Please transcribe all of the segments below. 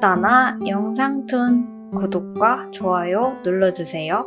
둘다나 영상툰 구독과 좋아요 눌러주세요.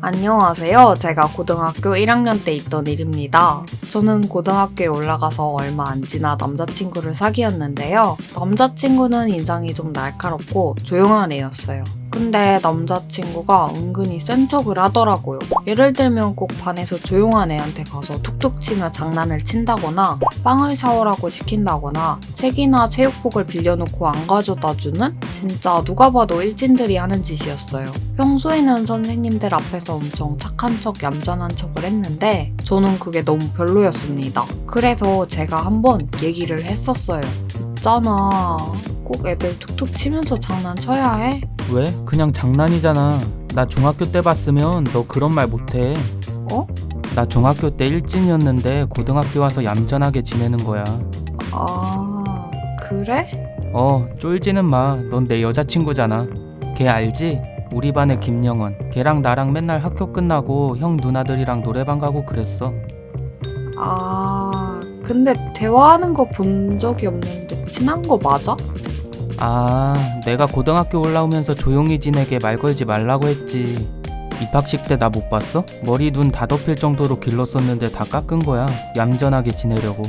안녕하세요. 제가 고등학교 1학년 때 있던 일입니다. 저는 고등학교에 올라가서 얼마 안 지나 남자친구를 사귀었는데요. 남자친구는 인상이 좀 날카롭고 조용한 애였어요. 근데 남자친구가 은근히 센 척을 하더라고요. 예를 들면 꼭 반에서 조용한 애한테 가서 툭툭 치며 장난을 친다거나 빵을 사오라고 시킨다거나 책이나 체육복을 빌려놓고 안 가져다 주는 진짜 누가 봐도 일진들이 하는 짓이었어요. 평소에는 선생님들 앞에서 엄청 착한 척 얌전한 척을 했는데 저는 그게 너무 별로였습니다. 그래서 제가 한번 얘기를 했었어요. 있잖아. 꼭 애들 툭툭 치면서 장난쳐야 해? 왜? 그냥 장난이잖아. 나 중학교 때 봤으면 너 그런 말 못해. 어? 나 중학교 때 일진이었는데 고등학교 와서 얌전하게 지내는 거야. 아, 그래? 어, 쫄지는 마. 넌 내 여자친구잖아. 걔 알지? 우리 반의 김영원. 걔랑 나랑 맨날 학교 끝나고 형 누나들이랑 노래방 가고 그랬어. 아, 근데 대화하는 거 본 적이 없는데 친한 거 맞아? 아, 내가 고등학교 올라오면서 조용히 지내게 말 걸지 말라고 했지. 입학식 때 나 못 봤어? 머리 눈 다 덮일 정도로 길렀었는데 다 깎은 거야. 얌전하게 지내려고.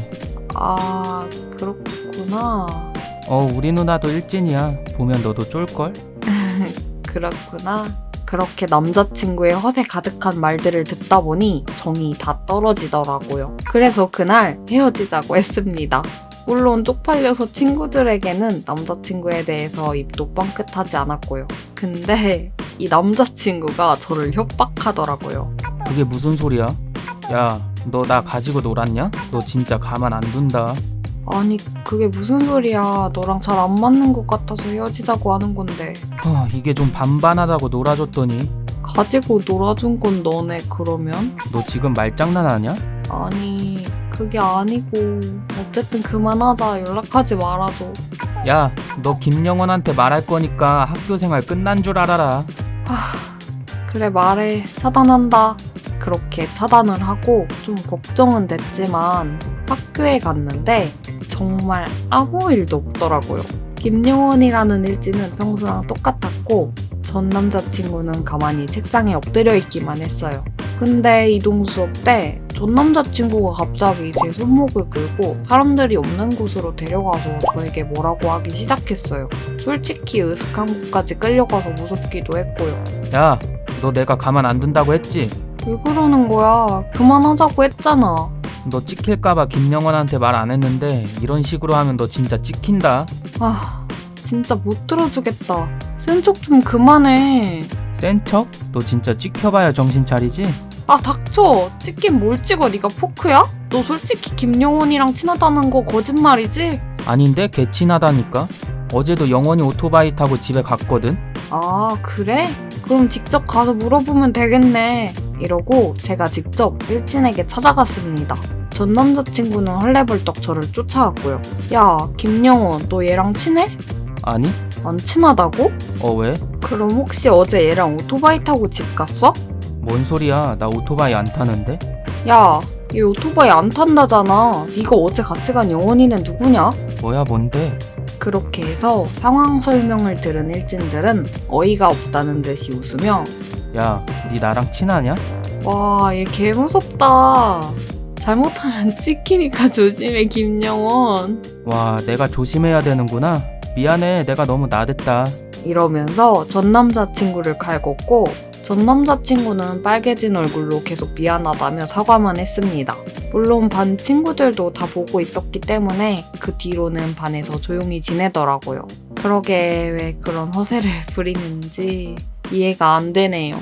아, 그렇구나. 어, 우리 누나도 일진이야. 보면 너도 쫄걸? 그렇구나. 그렇게 남자친구의 허세 가득한 말들을 듣다 보니 정이 다 떨어지더라고요. 그래서 그날 헤어지자고 했습니다. 물론 쪽팔려서 친구들에게는 남자친구에 대해서 입도 뻥끗하지 않았고요. 근데 이 남자친구가 저를 협박하더라고요. 그게 무슨 소리야? 야, 너 나 가지고 놀았냐? 너 진짜 가만 안 둔다. 아니, 그게 무슨 소리야. 너랑 잘 안 맞는 것 같아서 헤어지자고 하는 건데. 허, 이게 좀 반반하다고 놀아줬더니 가지고 놀아준 건 너네, 그러면? 너 지금 말장난하냐? 아니, 그게 아니고. 어쨌든 그만하자. 연락하지 말아줘. 야, 너 김영원한테 말할 거니까 학교 생활 끝난 줄 알아라. 그래, 말해. 차단한다. 그렇게 차단을 하고 좀 걱정은 됐지만 학교에 갔는데 정말 아무 일도 없더라고요. 김영원이라는 일지는 평소랑 똑같았고 전 남자친구는 가만히 책상에 엎드려 있기만 했어요. 근데 이동 수업 때 전 남자친구가 갑자기 제 손목을 끌고 사람들이 없는 곳으로 데려가서 저에게 뭐라고 하기 시작했어요. 솔직히 으슥한 곳까지 끌려가서 무섭기도 했고요. 야, 너 내가 가만 안 둔다고 했지? 왜 그러는 거야? 그만하자고 했잖아. 너 찍힐까봐 김영원한테 말 안 했는데 이런 식으로 하면 너 진짜 찍힌다. 아, 진짜 못 들어주겠다. 센 척 좀 그만해. 센 척? 너 진짜 찍혀봐야 정신 차리지? 아, 닥쳐. 찍긴 뭘 찍어? 네가 포크야? 너 솔직히 김영원이랑 친하다는 거 거짓말이지? 아닌데 개 친하다니까. 어제도 영원이 오토바이 타고 집에 갔거든. 아, 그래? 그럼 직접 가서 물어보면 되겠네. 이러고 제가 직접 일진에게 찾아갔습니다. 전 남자친구는 헐레벌떡 저를 쫓아왔고요. 야, 김영원, 너 얘랑 친해? 아니? 안 친하다고? 어 왜? 그럼 혹시 어제 얘랑 오토바이 타고 집 갔어? 뭔 소리야? 나 오토바이 안 타는데? 야, 얘 오토바이 안 탄다잖아. 네가 어제 같이 간 영원이는 누구냐? 뭐야 뭔데? 그렇게 해서 상황 설명을 들은 일진들은 어이가 없다는 듯이 웃으며 야, 니 나랑 친하냐? 와, 얘 개 무섭다. 잘못하면 찍히니까 조심해, 김영원. 와, 내가 조심해야 되는구나. 미안해, 내가 너무 나댔다. 이러면서 전 남자친구를 갈궜고 전 남자친구는 빨개진 얼굴로 계속 미안하다며 사과만 했습니다. 물론 반 친구들도 다 보고 있었기 때문에 그 뒤로는 반에서 조용히 지내더라고요. 그러게 왜 그런 허세를 부리는지 이해가 안 되네요.